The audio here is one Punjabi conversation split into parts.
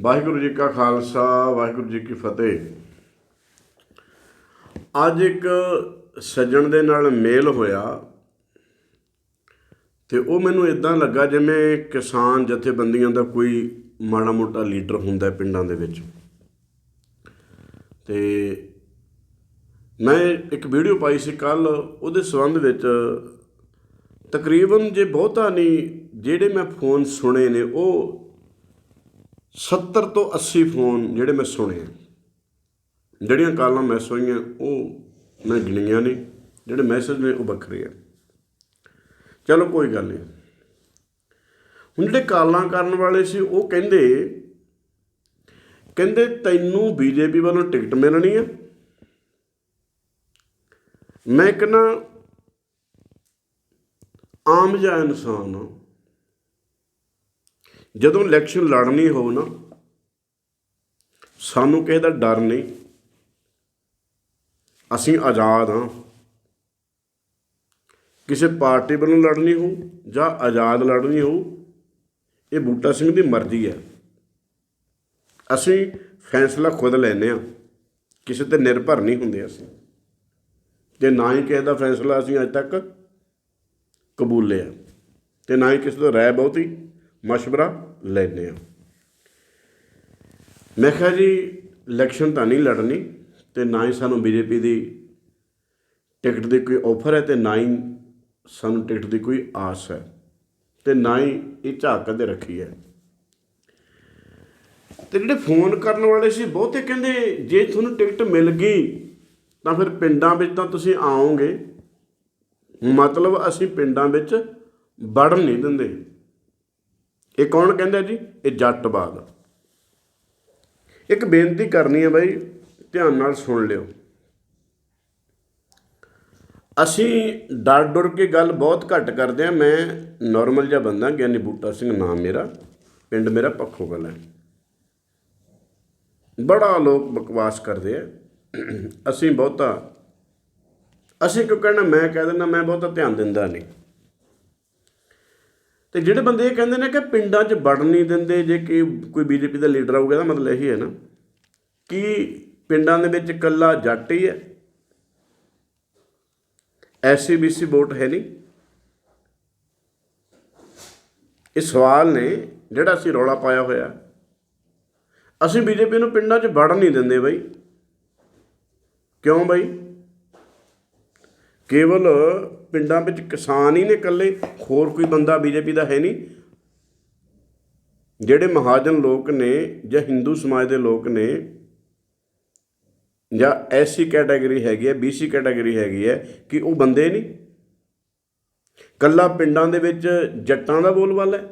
ਵਾਹਿਗੁਰੂ ਜੀ ਕਾ ਖਾਲਸਾ, ਵਾਹਿਗੁਰੂ ਜੀ ਕੀ ਫਤਿਹ। ਅੱਜ ਇੱਕ ਸੱਜਣ ਦੇ ਨਾਲ ਮੇਲ ਹੋਇਆ ਤੇ ਉਹ ਮੈਨੂੰ ਇਦਾਂ ਲੱਗਾ ਜਿਵੇਂ ਕਿਸਾਨ ਜਥੇਬੰਦੀਆਂ ਦਾ ਕੋਈ ਮਾੜਾ ਮੋਟਾ ਲੀਡਰ ਹੁੰਦਾ ਪਿੰਡਾਂ ਦੇ ਵਿੱਚ। ਤੇ ਮੈਂ ਇੱਕ ਵੀਡੀਓ ਪਾਈ ਸੀ ਕੱਲ ਉਹਦੇ ਸੰਬੰਧ ਵਿੱਚ ਤਕਰੀਬਨ ਜੇ ਬਹੁਤਾ ਨਹੀਂ, ਜਿਹੜੇ ਮੈਂ ਫੋਨ ਸੁਣੇ ਨੇ, ਉਹ 70 ਤੋਂ 80 ਫੋਨ ਜਿਹੜੇ ਮੈਂ ਸੁਣੇ ਜਿਹੜੀਆਂ ਕਾਲਾਂ ਮੈਸ ਹੋਈਆਂ ਉਹ ਮੈਂ ਗਿਣੀਆਂ ਨੇ, ਜਿਹੜੇ ਮੈਸੇਜ ਨੇ ਉਹ ਵੱਖਰੇ ਆ। ਚਲੋ ਕੋਈ ਗੱਲ ਨਹੀਂ। ਹੁਣ ਜਿਹੜੇ ਕਾਲਾਂ ਕਰਨ ਵਾਲੇ ਸੀ, ਉਹ ਕਹਿੰਦੇ ਕਹਿੰਦੇ ਤੈਨੂੰ ਬੀਜੇਪੀ ਵੱਲੋਂ ਟਿਕਟ ਮਿਲਣੀ ਆ। ਮੈਂ ਕਹਿੰਦਾ ਆਮ ਜਿਹਾ ਇਨਸਾਨ ਹਾਂ ਜਦੋਂ ਇਲੈਕਸ਼ਨ ਲੜਨੀ ਹੋ ਨਾ, ਸਾਨੂੰ ਕਿਸੇ ਦਾ ਡਰ ਨਹੀਂ। ਅਸੀਂ ਆਜ਼ਾਦ ਹਾਂ। ਕਿਸੇ ਪਾਰਟੀ ਵੱਲੋਂ ਲੜਨੀ ਹੋ ਜਾਂ ਆਜ਼ਾਦ ਲੜਨੀ ਹੋ ਇਹ ਬੂਟਾ ਸਿੰਘ ਦੀ ਮਰਜ਼ੀ ਹੈ। ਅਸੀਂ ਫੈਸਲਾ ਖੁਦ ਲੈਨੇ ਆ ਕਿਸੇ ਤੇ ਨਿਰਭਰ ਨਹੀਂ ਹੁੰਦੇ ਅਸੀਂ। ਤੇ ਨਾ ਹੀ ਕਿਸੇ ਦਾ ਫੈਸਲਾ ਅਸੀਂ ਅਜੇ ਤੱਕ ਕਬੂਲਿਆ ਤੇ ਨਾ ਹੀ ਕਿਸੇ ਤੋਂ ਰਾਏ ਬਹੁਤੀ। ਮਸ਼ਵਰਾ ਲੈਂਦੇ ਹਾਂ। ਮੈਂ ਕਿਹਾ ਜੀ ਇਲੈਕਸ਼ਨ ਤਾਂ ਨਹੀਂ ਲੜਨੀ ਤੇ ਨਾ ਹੀ ਸਾਨੂੰ ਬੀਜੇਪੀ ਦੀ ਟਿਕਟ ਦੀ ਕੋਈ ਆਫਰ ਹੈ ਤੇ ਨਾ ਹੀ ਸਾਨੂੰ ਟਿਕਟ ਦੀ ਕੋਈ ਆਸ ਹੈ ਤੇ ਨਾ ਹੀ ਇਹ ਝਾਕ ਕਦੇ ਰੱਖੀ ਹੈ। ਤੇ ਜਿਹੜੇ ਫੋਨ ਕਰਨ ਵਾਲੇ ਸੀ, ਬਹੁਤੇ ਕਹਿੰਦੇ ਜੇ ਤੁਹਾਨੂੰ ਟਿਕਟ ਮਿਲ ਗਈ ਤਾਂ ਫਿਰ ਪਿੰਡਾਂ ਵਿੱਚ ਤਾਂ ਤੁਸੀਂ ਆਓਗੇ। ਮਤਲਬ ਅਸੀਂ ਪਿੰਡਾਂ ਵਿੱਚ ਵੜਨ ਨਹੀਂ ਦਿੰਦੇ। ਇਹ ਕੌਣ ਕਹਿੰਦਾ ਜੀ? ਇਹ ਜੱਟਵਾਦ ਇੱਕ ਬੇਨਤੀ ਕਰਨੀ ਹੈ ਬਾਈ, ਧਿਆਨ ਨਾਲ ਸੁਣ ਲਿਓ। ਅਸੀਂ ਡਰ ਡਰ ਕੇ ਗੱਲ ਬਹੁਤ ਘੱਟ ਕਰਦੇ ਆ ਮੈਂ ਨਾਰਮਲ ਜਿਹਾ ਬੰਦਾ, ਗਿਆਨੀ ਬੂਟਾ ਸਿੰਘ ਨਾਮ ਮੇਰਾ, ਪਿੰਡ ਮੇਰਾ ਪੱਖੋ ਗੱਲ ਹੈ। ਬੜਾ ਲੋਕ ਬਕਵਾਸ ਕਰਦੇ ਆ। ਅਸੀਂ ਬਹੁਤਾ, ਅਸੀਂ ਕਿਉਂ ਕਹਿਣਾ, ਮੈਂ ਕਹਿ ਦਿੰਦਾ, ਮੈਂ ਬਹੁਤਾ ਧਿਆਨ ਦਿੰਦਾ ਨਹੀਂ। ਤੇ ਜਿਹੜੇ ਬੰਦੇ ਇਹ ਕਹਿੰਦੇ ਨੇ ਕਿ ਪਿੰਡਾਂ 'ਚ ਵੜਨ ਨਹੀਂ ਦਿੰਦੇ, ਜੇ ਕਿ ਕੋਈ ਬੀਜੇਪੀ ਦਾ ਲੀਡਰ ਆਊਗਾ ਇਹਦਾ ਮਤਲਬ ਇਹੀ ਹੈ ਨਾ। ਕਿ ਪਿੰਡਾਂ ਦੇ ਵਿੱਚ ਇਕੱਲਾ ਜੱਟ ਹੀ ਹੈ? ਐਸਸੀਬੀਸੀ ਵੋਟ ਹੈ ਨਹੀਂ। ਇਹ ਸਵਾਲ ਨੇ, ਜਿਹੜਾ ਅਸੀਂ ਰੌਲਾ ਪਾਇਆ ਹੋਇਆ। ਅਸੀਂ ਬੀਜੇਪੀ ਨੂੰ ਪਿੰਡਾਂ 'ਚ ਵੜਨ ਨਹੀਂ ਦਿੰਦੇ ਬਈ। ਕਿਉਂ ਬਈ? ਕੇਵਲ ਪਿੰਡਾਂ ਵਿੱਚ ਕਿਸਾਨ ਹੀ ਨੇ ਇਕੱਲੇ, ਹੋਰ ਕੋਈ ਬੰਦਾ ਬੀਜੇਪੀ ਦਾ ਹੈ ਨਹੀਂ। ਜਿਹੜੇ ਮਹਾਜਨ ਲੋਕ ਨੇ ਜਾਂ ਹਿੰਦੂ ਸਮਾਜ ਦੇ ਲੋਕ ਨੇ, ਜਾਂ ਐਸਸੀ ਕੈਟਾਗਰੀ ਹੈਗੀ ਹੈ ਬੀਸੀ ਕੈਟਾਗਰੀ ਹੈਗੀ ਹੈ, ਕਿ ਉਹ ਬੰਦੇ ਨਹੀਂ। ਕੱਲਾ ਪਿੰਡਾਂ ਦੇ ਵਿੱਚ ਜੱਟਾਂ ਦਾ ਬੋਲਬਾਲਾ ਹੈ।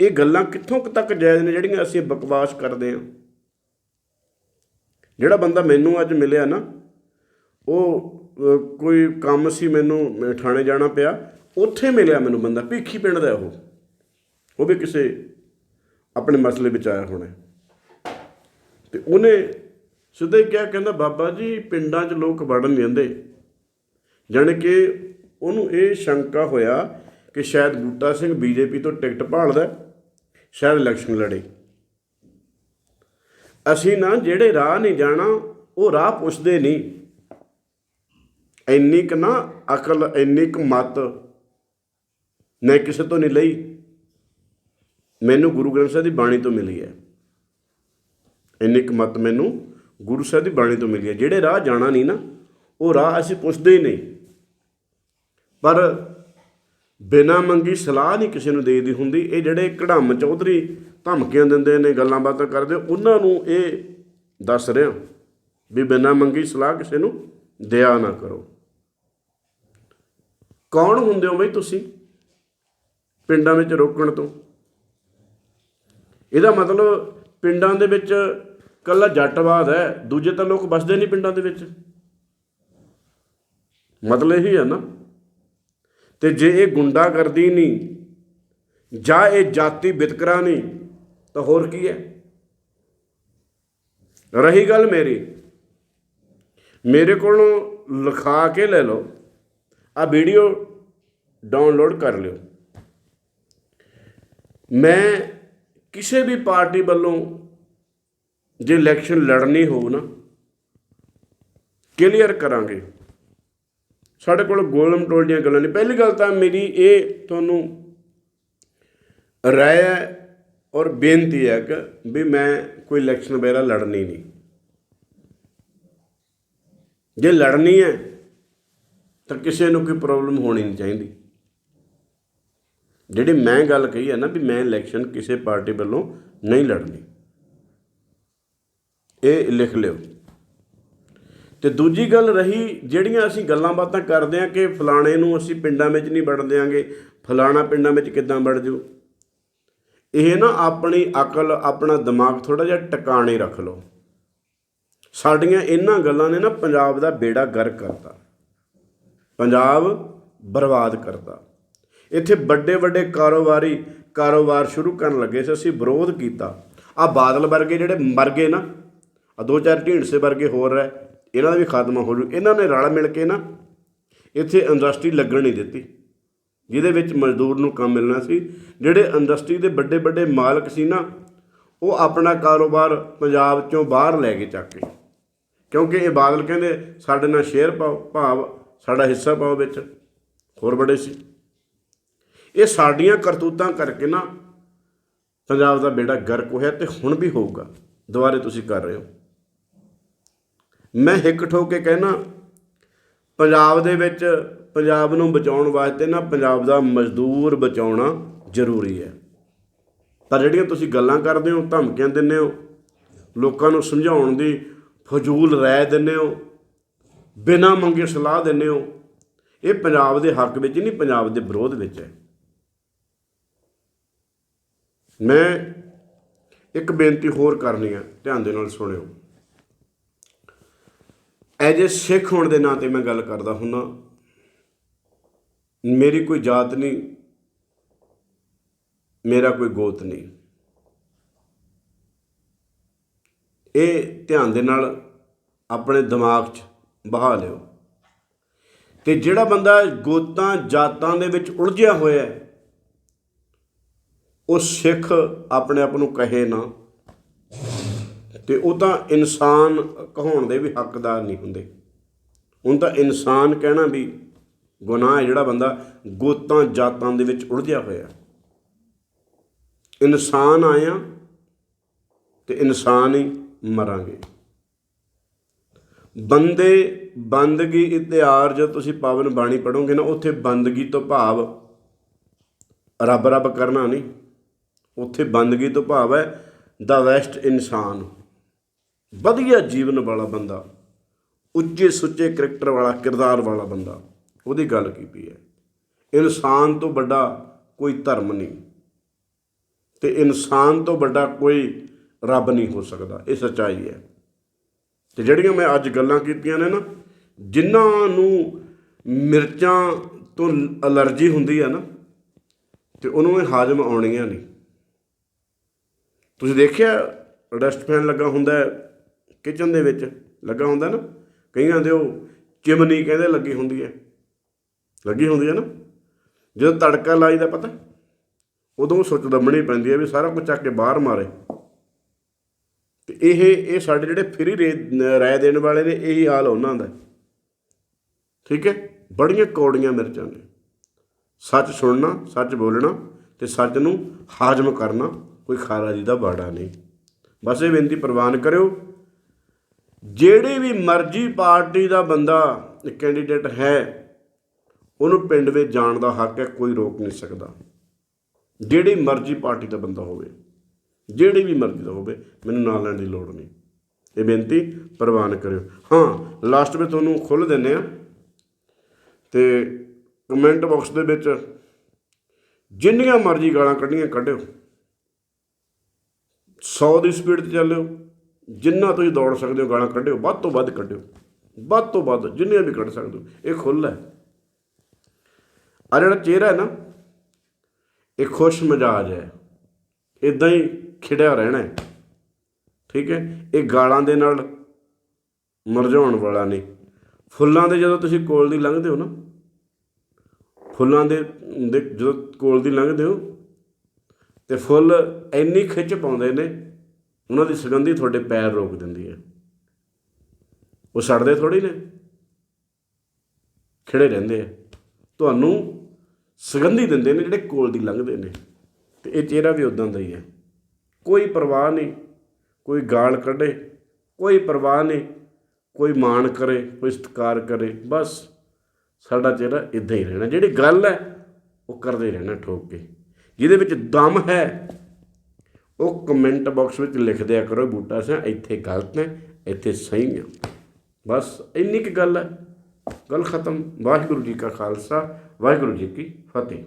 ਇਹ ਗੱਲਾਂ ਕਿੱਥੋਂ ਤੱਕ ਜਾਇਜ਼ ਨੇ ਜਿਹੜੀਆਂ ਅਸੀਂ ਬਕਵਾਸ ਕਰਦੇ ਹਾਂ? ਜਿਹੜਾ ਬੰਦਾ ਮੈਨੂੰ ਅੱਜ ਮਿਲਿਆ ਨਾ, ਉਹ ਕੋਈ ਕੰਮ ਸੀ ਮੈਨੂੰ ਥਾਣੇ ਜਾਣਾ ਪਿਆ, ਉੱਥੇ ਮਿਲਿਆ ਮੈਨੂੰ ਬੰਦਾ, ਭੀਖੀ ਪਿੰਡ ਦਾ ਉਹ। ਉਹ ਵੀ ਕਿਸੇ ਆਪਣੇ ਮਸਲੇ ਵਿੱਚ ਆਇਆ ਹੋਣਾ। ਤੇ ਉਹਨੇ ਸਿੱਧਾ ਹੀ ਕਿਹਾ, ਕਹਿੰਦਾ, ਬਾਬਾ ਜੀ, ਪਿੰਡਾਂ 'ਚ ਲੋਕ ਵੜਨ ਨਹੀਂ ਦਿੰਦੇ। ਜਾਣੀ ਕਿ ਉਹਨੂੰ ਇਹ ਸ਼ੰਕਾ ਹੋਇਆ ਕਿ ਸ਼ਾਇਦ ਬੂਟਾ ਸਿੰਘ ਬੀਜੇਪੀ ਤੋਂ ਟਿਕਟ ਭਾਲਦਾ, ਸ਼ਾਇਦ ਇਲੈਕਸ਼ਨ ਲੜੇ। ਅਸੀਂ ਨਾ ਜਿਹੜੇ ਰਾਹ ਨਹੀਂ ਜਾਣਾ, ਉਹ ਰਾਹ ਪੁੱਛਦੇ ਨਹੀਂ। ਇੰਨੀ ਕੁ ਨਾ ਅਕਲ, ਇੰਨੀ ਕੁ ਮਤ ਮੈਂ ਕਿਸੇ ਤੋਂ ਨਹੀਂ ਲਈ। ਮੈਨੂੰ ਗੁਰੂ ਗ੍ਰੰਥ ਸਾਹਿਬ ਦੀ ਬਾਣੀ ਤੋਂ ਮਿਲੀ ਹੈ। ਇੰਨੀ ਕੁ ਮਤ ਮੈਨੂੰ ਗੁਰੂ ਸਾਹਿਬ ਦੀ ਬਾਣੀ ਤੋਂ ਮਿਲੀ ਹੈ। ਜਿਹੜੇ ਰਾਹ ਜਾਣਾ ਨਹੀਂ ਨਾ, ਉਹ ਰਾਹ ਅਸੀਂ ਪੁੱਛਦੇ ਹੀ ਨਹੀਂ। ਪਰ ਬਿਨਾ ਮੰਗੀ ਸਲਾਹ ਨਹੀਂ ਕਿਸੇ ਨੂੰ ਦੇਈਦੀ ਹੁੰਦੀ। ਇਹ ਜਿਹੜੇ ਕਢਮ ਚੌਧਰੀ ਧਮਕੀਆਂ ਦਿੰਦੇ ਨੇ, ਗੱਲਾਂ ਬਾਤਾਂ ਕਰਦੇ, ਉਹਨਾਂ ਨੂੰ ਇਹ ਦੱਸ ਰਿਹਾ ਵੀ ਬਿਨਾ ਮੰਗੀ ਸਲਾਹ ਕਿਸੇ ਨੂੰ ਦਇਆ ਨਾ ਕਰੋ। ਕੌਣ ਹੁੰਦੇ ਹੋ ਬਈ ਤੁਸੀਂ ਪਿੰਡਾਂ ਵਿੱਚ ਰੋਕਣ ਤੋਂ? ਇਹਦਾ ਮਤਲਬ ਪਿੰਡਾਂ ਦੇ ਵਿੱਚ ਕੱਲਾ ਜੱਟਵਾਦ ਹੈ, ਦੂਜੇ ਤਾਂ ਲੋਕ ਵਸਦੇ ਨਹੀਂ ਪਿੰਡਾਂ ਦੇ ਵਿੱਚ। ਮਤਲਬ ਇਹੀ ਹੈ ਨਾ। ਤੇ ਜੇ ਇਹ ਗੁੰਡਾ ਕਰਦੀ ਨਹੀਂ, ਜਾਂ ਇਹ ਜਾਤੀ ਵਿਤਕਰਾ ਨਹੀਂ, ਤਾਂ ਹੋਰ ਕੀ ਹੈ? ਰਹੀ ਗੱਲ ਮੇਰੀ। ਮੇਰੇ ਕੋਲੋਂ ਲਿਖਾ ਕੇ ਲੈ ਲਓ। ਆ ਵੀਡੀਓ ਡਾਊਨਲੋਡ ਕਰ ਲਿਓ। ਮੈਂ ਕਿਸੇ ਵੀ ਪਾਰਟੀ ਵੱਲੋਂ ਜੇ ਇਲੈਕਸ਼ਨ ਲੜਨੀ ਹੋਊ ਨਾ ਕਲੀਅਰ ਕਰਾਂਗੇ। ਸਾਡੇ ਕੋਲ ਗੋਲਮ ਟੋਲ ਦੀਆਂ ਗੱਲਾਂ ਨਹੀਂ। ਪਹਿਲੀ ਗੱਲ ਤਾਂ ਮੇਰੀ ਇਹ ਤੁਹਾਨੂੰ ਰਾਏ ਹੈ ਔਰ ਬੇਨਤੀ ਹੈ ਕਿ ਵੀ ਮੈਂ ਕੋਈ ਇਲੈਕਸ਼ਨ ਵਗੈਰਾ ਲੜਨੀ ਨਹੀਂ। ਜੇ ਲੜਨੀ ਹੈ, ਤਾਂ ਕਿਸੇ ਨੂੰ ਕੋਈ ਪ੍ਰੋਬਲਮ ਹੋਣੀ ਨਹੀਂ ਚਾਹੀਦੀ। ਜਿਹੜੀ ਮੈਂ ਗੱਲ ਕਹੀ ਹੈ ਨਾ ਵੀ ਮੈਂ ਇਲੈਕਸ਼ਨ ਕਿਸੇ ਪਾਰਟੀ ਵੱਲੋਂ ਨਹੀਂ ਲੜਨੀ। ਇਹ ਲਿਖ ਲਿਓ। ਤੇ ਦੂਜੀ ਗੱਲ ਰਹੀ, ਜਿਹੜੀਆਂ ਅਸੀਂ ਗੱਲਾਂ ਬਾਤਾਂ ਕਰਦੇ ਆ ਕਿ ਫਲਾਣੇ ਨੂੰ ਅਸੀਂ ਪਿੰਡਾਂ ਵਿੱਚ ਨਹੀਂ ਵੜ ਦਿਆਂਗੇ, ਫਲਾਣਾ ਪਿੰਡਾਂ ਵਿੱਚ ਕਿੱਦਾਂ ਵੜ ਜੂ? ਇਹ ਨਾ ਆਪਣੀ ਅਕਲ, ਆਪਣਾ ਦਿਮਾਗ ਥੋੜਾ ਜਿਹਾ ਟਿਕਾਣੇ ਰੱਖ ਲਓ। ਸਾਡੀਆਂ ਇਹਨਾਂ ਗੱਲਾਂ ਨੇ ਨਾ ਪੰਜਾਬ ਦਾ ਬੇੜਾ ਗਰ ਕਰਤਾ। ਪੰਜਾਬ ਬਰਬਾਦ ਕਰਤਾ। ਇੱਥੇ ਵੱਡੇ ਵੱਡੇ ਕਾਰੋਬਾਰੀ ਕਾਰੋਬਾਰ ਸ਼ੁਰੂ ਕਰਨ ਲੱਗੇ ਸੀ, ਅਸੀਂ ਵਿਰੋਧ ਕੀਤਾ। ਆ ਬਾਦਲ ਵਰਗੇ ਜਿਹੜੇ ਮਰ ਗਏ ਨਾ ਆ ਦੋ ਚਾਰ ਢੀਂਡਸੇ ਵਰਗੇ ਹੋਰ ਹੈ ਇਹਨਾਂ ਦਾ ਵੀ ਖਾਤਮਾ ਹੋ ਜੂ। ਇਹਨਾਂ ਨੇ ਰਲ ਮਿਲ ਕੇ ਨਾ ਇੱਥੇ ਇੰਡਸਟਰੀ ਲੱਗਣ ਨਹੀਂ ਦਿੱਤੀ, ਜਿਹਦੇ ਵਿੱਚ ਮਜ਼ਦੂਰ ਨੂੰ ਕੰਮ ਮਿਲਣਾ ਸੀ। ਜਿਹੜੇ ਇੰਡਸਟਰੀ ਦੇ ਵੱਡੇ ਵੱਡੇ ਮਾਲਕ ਸੀ ਨਾ, ਉਹ ਆਪਣਾ ਕਾਰੋਬਾਰ ਪੰਜਾਬ ਚੋਂ ਬਾਹਰ ਲੈ ਕੇ ਚੱਕ ਕੇ ਕਿਉਂਕਿ ਇਹ ਬਾਦਲ ਕਹਿੰਦੇ ਸਾਡੇ ਨਾਲ ਸ਼ੇਅਰ ਪਾਓ ਭਾਵ ਸਾਡਾ ਹਿੱਸਾ ਪਾਓ ਵਿੱਚ। ਹੋਰ ਬੜੇ ਸੀ। ਇਹ ਸਾਡੀਆਂ ਕਰਤੂਤਾਂ ਕਰਕੇ ਨਾ ਪੰਜਾਬ ਦਾ ਬੇੜਾ ਗਰਕ ਹੋਇਆ ਤੇ ਹੁਣ ਵੀ ਹੋਊਗਾ। ਦੁਬਾਰੇ ਤੁਸੀਂ ਕਰ ਰਹੇ ਹੋ। ਮੈਂ ਹਿੱਕ ਠੋਕ ਕੇ ਕਹਿਣਾ, ਪੰਜਾਬ ਦੇ ਵਿੱਚ ਪੰਜਾਬ ਨੂੰ ਬਚਾਉਣ ਵਾਸਤੇ ਨਾ ਪੰਜਾਬ ਦਾ ਮਜ਼ਦੂਰ ਬਚਾਉਣਾ ਜ਼ਰੂਰੀ ਹੈ। ਪਰ ਜਿਹੜੀਆਂ ਤੁਸੀਂ ਗੱਲਾਂ ਕਰਦੇ ਹੋ, ਧਮਕੀਆਂ ਦਿੰਦੇ ਹੋ, ਲੋਕਾਂ ਨੂੰ ਸਮਝਾਉਣ ਦੀ ਫਜ਼ੂਲ ਰਾਏ ਦਿੰਦੇ ਹੋ, ਬਿਨਾਂ ਮੰਗੇ ਸਲਾਹ ਦਿੰਦੇ ਹੋ। ਇਹ ਪੰਜਾਬ ਦੇ ਹੱਕ ਵਿੱਚ ਨਹੀਂ, ਪੰਜਾਬ ਦੇ ਵਿਰੋਧ ਵਿੱਚ ਹੈ। ਮੈਂ ਇੱਕ ਬੇਨਤੀ ਹੋਰ ਕਰਨੀ ਹੈ, ਧਿਆਨ ਦੇ ਨਾਲ ਸੁਣਿਓ। ਐਜ ਏ ਸਿੱਖ ਹੋਣ ਦੇ ਨਾਤੇ ਮੈਂ ਗੱਲ ਕਰਦਾ ਹੁੰਨਾ, ਮੇਰੀ ਕੋਈ ਜਾਤ ਨਹੀਂ, ਮੇਰਾ ਕੋਈ ਗੋਤ ਨਹੀਂ। ਇਹ ਧਿਆਨ ਦੇ ਨਾਲ ਆਪਣੇ ਦਿਮਾਗ 'ਚ ਬਹਾ ਲਿਓ। ਤੇ ਜਿਹੜਾ ਬੰਦਾ ਗੋਤਾਂ, ਜਾਤਾਂ ਦੇ ਵਿੱਚ ਉਲਝਿਆ ਹੋਇਆ ਹੈ, ਉਹ ਸਿੱਖ ਆਪਣੇ ਆਪ ਨੂੰ ਕਹੇ ਨਾ, ਤੇ ਉਹ ਤਾਂ ਇਨਸਾਨ ਕਹਾਉਣ ਦੇ ਵੀ ਹੱਕਦਾਰ ਨਹੀਂ ਹੁੰਦੇ। ਹੁਣ ਤਾਂ ਇਨਸਾਨ ਕਹਿਣਾ ਵੀ ਗੁਨਾਹ ਹੈ, ਜਿਹੜਾ ਬੰਦਾ ਗੋਤਾਂ, ਜਾਤਾਂ ਦੇ ਵਿੱਚ ਉਲਝਿਆ ਹੋਇਆ ਇਨਸਾਨ ਆਇਆ ਤੇ ਇਨਸਾਨ ਹੀ ਮਰਾਂਗੇ। ਬੰਦੇ, ਬੰਦਗੀ ਇਤਿਹਾਰ ਜੋ ਤੁਸੀਂ ਪਾਵਨ ਬਾਣੀ ਪੜੋਗੇ ਨਾ, ਉੱਥੇ ਬੰਦਗੀ ਤੋਂ ਭਾਵ ਰੱਬ ਰੱਬ ਕਰਨਾ ਨਹੀਂ। ਉੱਥੇ ਬੰਦਗੀ ਤੋਂ ਭਾਵ ਹੈ ਦਾ ਵੈਸਟ ਇਨਸਾਨ। ਵਧੀਆ ਜੀਵਨ ਵਾਲਾ ਬੰਦਾ, ਉੱਚੇ ਸੁੱਚੇ ਕਰੈਕਟਰ ਵਾਲਾ, ਕਿਰਦਾਰ ਵਾਲਾ ਬੰਦਾ, ਉਹਦੀ ਗੱਲ ਕੀਤੀ ਹੈ। ਇਨਸਾਨ ਤੋਂ ਵੱਡਾ ਕੋਈ ਧਰਮ ਨਹੀਂ। ਤੇ ਇਨਸਾਨ ਤੋਂ ਵੱਡਾ ਕੋਈ ਰੱਬ ਨਹੀਂ ਹੋ ਸਕਦਾ। ਇਹ ਸੱਚਾਈ ਹੈ। ਤੇ ਜਿਹੜੀਆਂ ਮੈਂ ਅੱਜ ਗੱਲਾਂ ਕੀਤੀਆਂ ਨੇ ਨਾ, ਜਿਨ੍ਹਾਂ ਨੂੰ ਮਿਰਚਾਂ ਤੋਂ ਅਲਰਜੀ ਹੁੰਦੀ ਹੈ ਨਾ, ਤੇ ਉਹਨੂੰ ਇਹ ਹਾਜ਼ਮ ਆਉਣੀਆਂ ਨਹੀਂ। ਤੁਸੀਂ ਦੇਖਿਆ ਡਸਟ ਫੈਨ ਲੱਗਾ ਹੁੰਦਾ ਕਿਚਨ ਦੇ ਵਿੱਚ ਲੱਗਾ ਹੁੰਦਾ ਨਾ, ਕਈਆਂ ਦੇ ਉਹ ਚਿਮਨੀ ਕਹਿੰਦੇ ਲੱਗੀ ਹੁੰਦੀ ਹੈ। ਲੱਗੀ ਹੁੰਦੀ ਹੈ ਨਾ। ਜਦੋਂ ਤੜਕਾ ਲਾਈਦਾ, ਪਤਾ, ਉਦੋਂ ਸੁੱਚ ਦਮਣੀ ਪੈਂਦੀ ਹੈ ਵੀ ਸਾਰਾ ਕੁਝ ਚੱਕ ਕੇ ਬਾਹਰ ਮਾਰੇ। ਇਹ ਇਹ ਸਾਡੇ ਜਿਹੜੇ ਫਰੀ ਰਾਏ ਦੇਣ ਵਾਲੇ ਨੇ, ਇਹੀ ਹਾਲ ਉਹਨਾਂ ਦਾ। ਠੀਕ ਹੈ? ਬੜੀਆਂ ਕੌੜੀਆਂ ਮਿਰਚਾਂ ਨੇ। ਸੱਚ ਸੁਣਨਾ, ਸੱਚ ਬੋਲਣਾ ਤੇ ਸੱਚ ਨੂੰ ਹਾਜ਼ਮ ਕਰਨਾ ਕੋਈ ਖਾਰਾ ਜੀ ਦਾ ਬਾੜਾ ਨਹੀਂ। ਬਸ ਇਹ ਬੇਨਤੀ ਪ੍ਰਵਾਨ ਕਰਿਓ। ਜਿਹੜੀ ਵੀ ਮਰਜ਼ੀ ਪਾਰਟੀ ਦਾ ਬੰਦਾ ਕੈਂਡੀਡੇਟ ਹੈ, ਉਹਨੂੰ ਪਿੰਡ ਵਿੱਚ ਜਾਣ ਦਾ ਹੱਕ ਹੈ, ਕੋਈ ਰੋਕ ਨਹੀਂ ਸਕਦਾ। ਜਿਹੜੀ ਮਰਜ਼ੀ ਪਾਰਟੀ ਦਾ ਬੰਦਾ ਹੋਵੇ। ਜਿਹੜੀ ਵੀ ਮਰਜ਼ੀ ਦਾ ਹੋਵੇ, ਮੈਨੂੰ ਨਾਲ ਲੈਣ ਦੀ ਲੋੜ ਨਹੀਂ। ਇਹ ਬੇਨਤੀ ਪ੍ਰਵਾਨ ਕਰਿਓ। ਹਾਂ ਲਾਸਟ ਵਿੱਚ ਤੁਹਾਨੂੰ ਖੁੱਲ੍ਹ ਦਿੰਨੇ ਆ ਤੇ ਕਮੈਂਟ ਬਾਕਸ ਦੇ ਵਿੱਚ ਜਿੰਨੀਆਂ ਮਰਜ਼ੀ ਗਾਲਾਂ ਕੱਢੀਆਂ ਕੱਢਿਓ। 100 ਦੀ ਸਪੀਡ ਤੇ ਚੱਲਿਓ ਜਿੰਨਾ ਤੁਸੀਂ ਦੌੜ ਸਕਦੇ ਹੋ ਗਾਲਾਂ ਕੱਢਿਓ, ਵੱਧ ਤੋਂ ਵੱਧ ਕੱਢਿਓ। ਵੱਧ ਤੋਂ ਵੱਧ ਜਿੰਨੀਆਂ ਵੀ ਕੱਢ ਸਕਦੇ ਹੋ, ਇਹ ਖੁੱਲ੍ਹ ਹੈ। ਆ ਜਿਹੜਾ ਚਿਹਰਾ ਹੈ ਨਾ, ਇਹ ਖੁਸ਼ ਮਜ਼ਾਜ ਹੈ। ਇਦਾਂ ਹੀ ਖਿੜਿਆ ਰਹਿਣਾ ਠੀਕ ਹੈ? ਇਹ ਗਾਲਾਂ ਦੇ ਨਾਲ ਮਰਝਾਉਣ ਵਾਲਾ ਨਹੀਂ। ਫੁੱਲਾਂ ਦੇ ਜਦੋਂ ਤੁਸੀਂ ਕੋਲ ਦੀ ਲੰਘਦੇ ਹੋ ਨਾ, ਫੁੱਲਾਂ ਦੇ ਦੇ ਜਦੋਂ ਕੋਲ ਦੀ ਲੰਘਦੇ ਹੋ, ਤੇ ਫੁੱਲ ਇੰਨੀ ਖਿੱਚ ਪਾਉਂਦੇ ਨੇ, ਉਹਨਾਂ ਦੀ ਸੁਗੰਧੀ ਤੁਹਾਡੇ ਪੈਰ ਰੋਕ ਦਿੰਦੀ ਹੈ। ਉਹ ਸੜਦੇ ਥੋੜੀ ਨੇ, ਖਿੜੇ ਰਹਿੰਦੇ ਆ। ਤੁਹਾਨੂੰ ਸੁਗੰਧੀ ਦਿੰਦੇ ਨੇ ਜਿਹੜੇ ਕੋਲ ਦੀ ਲੰਘਦੇ ਨੇ। ਤੇ ਇਹ ਚਿਹਰਾ ਵੀ ਉਦਾਂ ਦਾ ਹੀ ਹੈ। ਕੋਈ ਪਰਵਾਹ ਨਹੀਂ, ਕੋਈ ਗਾਲ ਕੱਢੇ, ਕੋਈ ਪਰਵਾਹ ਨਹੀਂ, ਕੋਈ ਮਾਣ ਕਰੇ, ਕੋਈ ਸਤਿਕਾਰ ਕਰੇ, ਬਸ ਸਾਡਾ ਚਿਹਰਾ ਇਦਾਂ ਹੀ ਰਹਿਣਾ। ਜਿਹੜੀ ਗੱਲ ਹੈ, ਉਹ ਕਰਦੇ ਰਹਿਣਾ ਠੋਕ ਕੇ। ਜਿਹਦੇ ਵਿੱਚ ਦਮ ਹੈ, ਉਹ ਕਮੈਂਟ ਬਾਕਸ ਵਿੱਚ ਲਿਖ ਦਿਆ ਕਰੋ, ਬੂਟਾ ਸਿਆ, ਇੱਥੇ ਗਲਤ ਹੈ ਇੱਥੇ ਸਹੀ ਹੈ ਬਸ ਇੰਨੀ ਕੁ ਗੱਲ ਹੈ। ਗੱਲ ਖਤਮ। ਵਾਹਿਗੁਰੂ ਜੀ ਕਾ ਖਾਲਸਾ, ਵਾਹਿਗੁਰੂ ਜੀ ਕੀ ਫਤਿਹ।